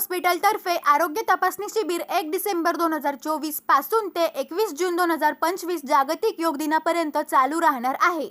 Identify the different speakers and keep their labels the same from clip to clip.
Speaker 1: हॉस्पिटलतर्फे आरोग्य तपासणी शिबिर एक डिसेंबर दोन हजार चोवीसपासून ते एकवीस जून दोन हजार पंचवीस जागतिक योग दिनापर्यंत चालू राहणार आहे.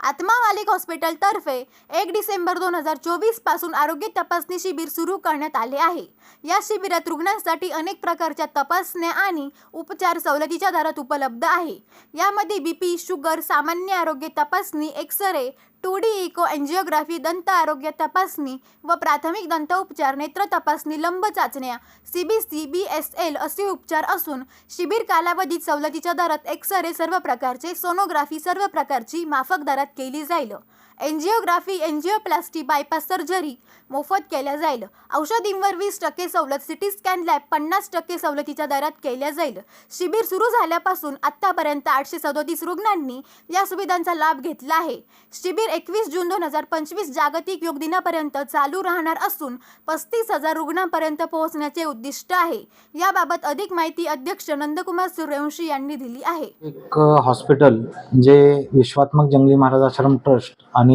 Speaker 1: आत्मा मालिक हॉस्पिटलतर्फे एक डिसेंबर दोन हजार चोवीसपासून आरोग्य तपासणी शिबिर सुरू करण्यात आले आहे. या शिबिरात रुग्णांसाठी अनेक प्रकारच्या तपासण्या आणि उपचार सवलतीच्या दरात उपलब्ध आहे. यामध्ये बी पी शुगर सामान्य आरोग्य तपासणी xray two D echo angiography दंत आरोग्य तपासणी व प्राथमिक दंत उपचार नेत्र तपासणी लंब चाचण्या सी बी एस एल असे उपचार असून शिबिर कालावधीत सवलतीच्या दरात एक्सरे सर्व प्रकारचे सोनोग्राफी सर्व प्रकारची माफक दरात केली जाईल. एन्जिओग्राफी एन्जिओप्लास्टी बायपास सर्जरी मोफत केल्या जाईल. औषधींवर वीस टक्के सवलत सिटी स्कॅन लॅब पन्नास टक्के सवलतीच्या दरात केल्या जाईल. शिबिर सुरू झाल्यापासून आत्तापर्यंत आठशे सदोतीस रुग्णांनी या सुविधांचा लाभ घेतला आहे. शिबिर एकवीस जून दोन हजार पंचवीस जागतिक योग दिनापर्यंत चालू राहणार असून पस्तीस हजार रुग्णांपर्यंत पोहोचण्याचे उद्दिष्ट आहे. याबाबत अधिक माहिती अध्यक्ष नंदकुमार सूर्यवंशी यांनी दिली आहे.
Speaker 2: एक हॉस्पिटल जे विश्वात्मक जंगली महाराज आश्रम ट्रस्ट आणि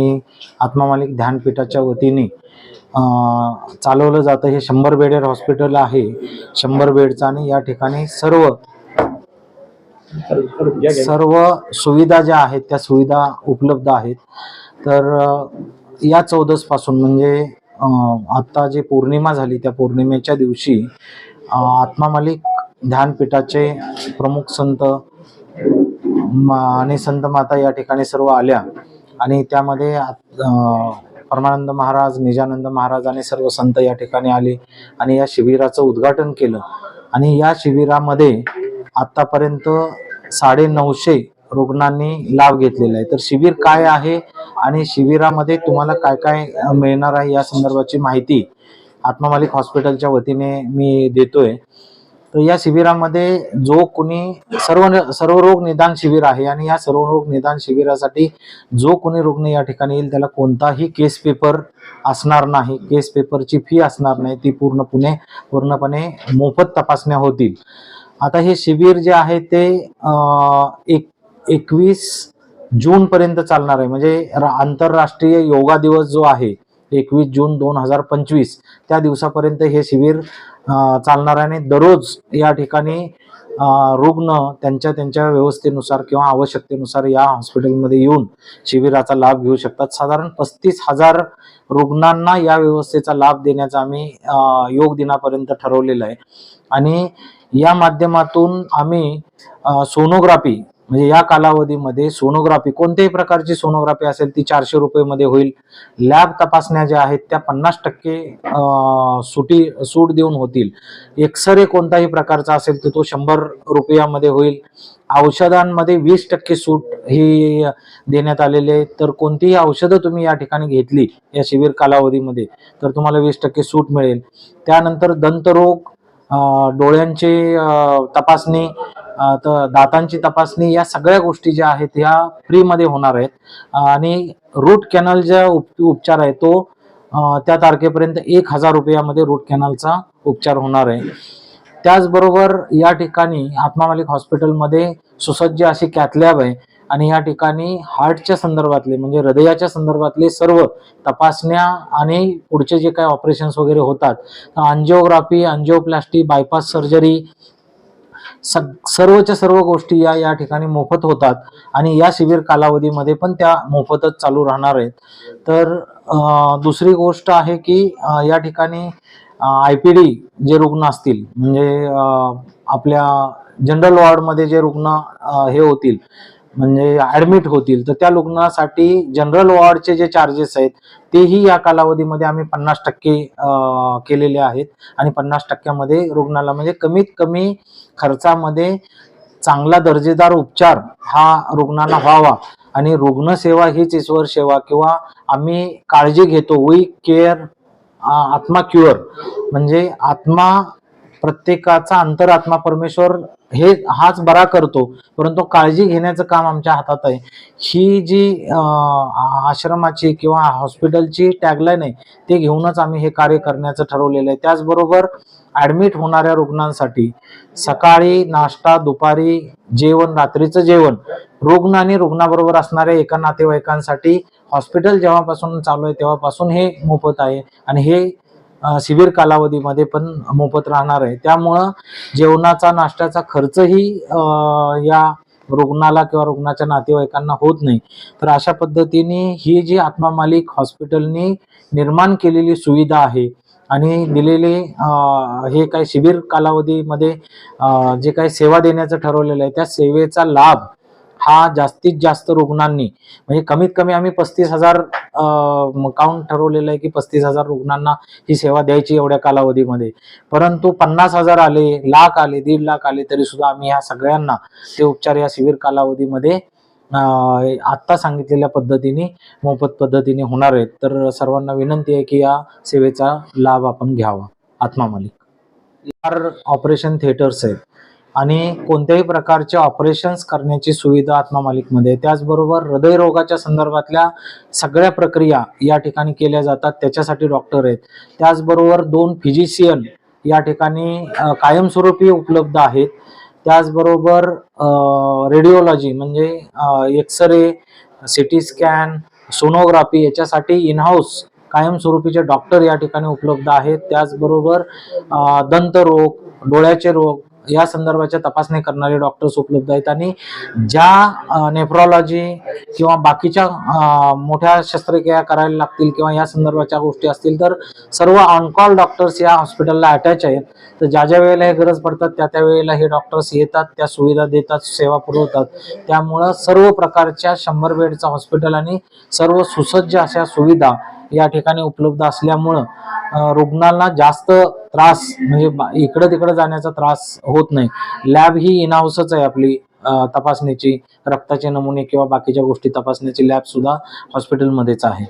Speaker 2: आत्मा मालिक ध्यानपीठाच्या वतीने चालवलं जातं. हे शंभर बेडेड हॉस्पिटल आहे. शंभर बेडचं आणि या ठिकाणी सर्व सर्व सुविधा ज्या आहेत त्या सुविधा उपलब्ध आहेत. तर या या चौदसपासून म्हणजे आता आत्ता जे पौर्णिमा झाली त्या पौर्णिमेच्या दिवशी आत्मा मालिक ध्यानपीठाचे प्रमुख संत आणि संत माता या ठिकाणी सर्व आल्या. आणि त्यामध्ये परमानंद महाराज निजानंद महाराज आणि सर्व संत या ठिकाणी आले आणि या शिबिराचं उद्घाटन केलं. आणि या शिबिरामध्ये आतापर्यंत साडे नऊशे रुग्णांनी लाभ घेतलेला आहे. तर शिबिर काय आहे आणि शिबिरामध्ये तुम्हाला काय काय मिळणार आहे या संदर्भाची माहिती आत्मा मालिक हॉस्पिटलच्या वतीने मी देतोय. तर या शिबिरामध्ये जो कोणी सर्व सर्व रोग निदान शिबिर आहे आणि या सर्व रोग निदान शिबिरासाठी जो कोणी रुग्ण या ठिकाणी येईल त्याला कोणताही केस पेपर असणार नाही. केस पेपरची फी असणार नाही. ती पूर्णपणे पूर्णपणे मोफत तपासण्या होतील. आता हे शिबिर जे आहे ते एक एकवीस जून पर्यंत चालणार आहे. म्हणजे रा- आंतरराष्ट्रीय योगा दिवस जो आहे एकवीस जून दोन हजार पंचवीस. त्या दिवसापर्यंत हे शिबिर चालणार आहे आणि दररोज या ठिकाणी रुग्ण त्यांच्या त्यांच्या व्यवस्थेनुसार किंवा आवश्यकतेनुसार या हॉस्पिटलमध्ये येऊन शिबिराचा लाभ घेऊ शकतात. साधारण पस्तीस हजार रुग्णांना या व्यवस्थेचा लाभ देण्याचा आम्ही योग दिनापर्यंत ठरवलेलं आहे. आणि या माध्यमातून आम्ही सोनोग्राफी म्हणजे या कालावधीमध्ये सोनोग्राफी कोणत्याही प्रकारची सोनोग्राफी असेल ती चारशे रुपयेमध्ये होईल. लॅब तपासण्या ज्या आहेत त्या पन्नास टक्के सुटी सूट देऊन होतील. एक्सरे कोणताही प्रकारचा असेल तर तो शंभर रुपयामध्ये होईल. औषधांमध्ये वीस टक्के सूट ही देण्यात आलेली आहे तर कोणतीही औषधं तुम्ही या ठिकाणी घेतली या शिबिर कालावधीमध्ये तर तुम्हाला वीस टक्के सूट मिळेल. त्यानंतर दंतरोग डोळ्यांची तपासणी तर दातांची तपासणी या सगळ्या गोष्टी ज्या आहेत ह्या फ्रीमध्ये होणार आहेत. आणि रूट कॅनल ज्या उप उपचार आहे तो त्या तारखेपर्यंत एक हजार रुपयामध्ये रूट कॅनलचा उपचार होणार आहे. त्याचबरोबर या ठिकाणी आत्मा मालिक हॉस्पिटलमध्ये सुसज्ज अशी कॅथलॅब आहे. आणि या ठिकाणी हार्टच्या संदर्भातले म्हणजे हृदयाच्या संदर्भातले सर्व तपासण्या आणि पुढचे जे काही ऑपरेशन्स वगैरे होतात अंजिओग्राफी अंजिओप्लास्टी बायपास सर्जरी सग सर्वच्या सर्व गोष्टी या या ठिकाणी मोफत होतात. आणि या शिबिर कालावधीमध्ये पण त्या मोफतच चालू राहणार आहेत. तर दुसरी गोष्ट आहे की या ठिकाणी आय पी डी जे रुग्ण असतील म्हणजे आपल्या जनरल वॉर्डमध्ये जे रुग्ण हे होतील म्हणजे ऍडमिट होतील तर त्या रुग्णासाठी जनरल वॉर्डचे जे चार्जेस आहेत तेही या कालावधीमध्ये आम्ही पन्नास टक्के केलेले आहेत. आणि पन्नास टक्क्यामध्ये रुग्णाला म्हणजे कमीत कमी खर्चामध्ये चांगला दर्जेदार उपचार हा रुग्णाला व्हावा. आणि रुग्णसेवा हीच ईश्वर सेवा किंवा आम्ही काळजी घेतो. वी केअर आत्मा क्युअर म्हणजे आत्मा प्रत्येकाचा अंतरात्मा परमेश्वर हे हाच बरा करतो. परंतु काळजी घेण्याचं काम आमच्या हातात आहे. ही जी आश्रमाची किंवा हॉस्पिटलची टॅगलाईन आहे ते घेऊनच आम्ही हे कार्य करण्याचं ठरवलेलं आहे. त्याचबरोबर ऍडमिट होणाऱ्या रुग्णांसाठी सकाळी नाश्ता दुपारी जेवण रात्रीचं जेवण रुग्ण आणि रुग्णाबरोबर असणाऱ्या एका नातेवाईकांसाठी हॉस्पिटल जेव्हापासून चालू आहे तेव्हापासून हे मोफत आहे. आणि हे शिबिर कालावधीमध्ये पण मोफत राहणार आहे. त्यामुळं जेवणाचा नाश्त्याचा खर्चही या रुग्णाला किंवा रुग्णाच्या नातेवाईकांना होत नाही. तर अशा पद्धतीने ही जी आत्मा मालिक हॉस्पिटलनी निर्माण केलेली सुविधा आहे आणि दिलेले हे काही शिबिर कालावधीमध्ये जे काही सेवा देण्याचं ठरवलेलं आहे त्या सेवेचा लाभ हा जास्तीत जास्त रुग्णांनी म्हणजे कमीत कमी आम्ही पस्तीस हजार काउंट ठरवलेलं आहे की पस्तीस हजार रुग्णांना ही सेवा द्यायची एवढ्या कालावधीमध्ये. परंतु पन्नास हजार आले लाख आले दीड लाख आले तरी सुद्धा आम्ही ह्या सगळ्यांना ते उपचार या शिबिर कालावधीमध्ये आत्ता सांगितलेल्या पद्धतीने मोफत पद्धतीने होणार आहेत. तर सर्वांना विनंती आहे की या सेवेचा लाभ आपण घ्यावा. आत्मा मालिक. ऑपरेशन थिएटर्स आहेत. आणि कोणत्याही प्रकारचे ऑपरेशन्स करण्याची सुविधा आत्मा मालिकमध्ये. त्याचबरोबर हृदयरोगाच्या संदर्भातल्या सगळ्या प्रक्रिया या ठिकाणी केल्या जातात त्याच्यासाठी डॉक्टर आहेत. त्याचबरोबर दोन फिजिशियन या ठिकाणी कायमस्वरूपी उपलब्ध आहेत. त्याचबरोबर रेडिओलॉजी म्हणजे X ray CT scan sonography याच्यासाठी इनहाऊस कायमस्वरूपीचे डॉक्टर या ठिकाणी उपलब्ध आहेत. त्याचबरोबर दंतरोग डोळ्याचे रोग या संदर्भाच्या तपासणी करणारे डॉक्टर्स उपलब्ध आहेत आणि ज्या नेफ्रॉलॉजी किंवा बाकीच्या मोठ्या शस्त्रक्रिया करायला लागतील किंवा या संदर्भाच्या गोष्टी असतील तर सर्व ऑनकॉल डॉक्टर्स या हॉस्पिटलला अटॅच आहेत. तर ज्या ज्या वेळेला हे गरज पडतात त्या त्या वेळेला हे डॉक्टर्स येतात त्या सुविधा देतात सेवा पुरवतात. त्यामुळं सर्व प्रकारच्या शंभर बेडचं हॉस्पिटल आणि सर्व सुसज्ज अशा सुविधा या ठिकाणी उपलब्ध असल्यामुळं रुग्णांना जास्त त्रास म्हणजे इकडं तिकडं जाण्याचा त्रास होत नाही. लॅब ही इनहाऊसच आहे आपली तपासण्याची तपासणीची रक्ताचे नमुने किंवा बाकीच्या गोष्टी तपासण्याची लॅब सुद्धा हॉस्पिटलमध्येच आहे.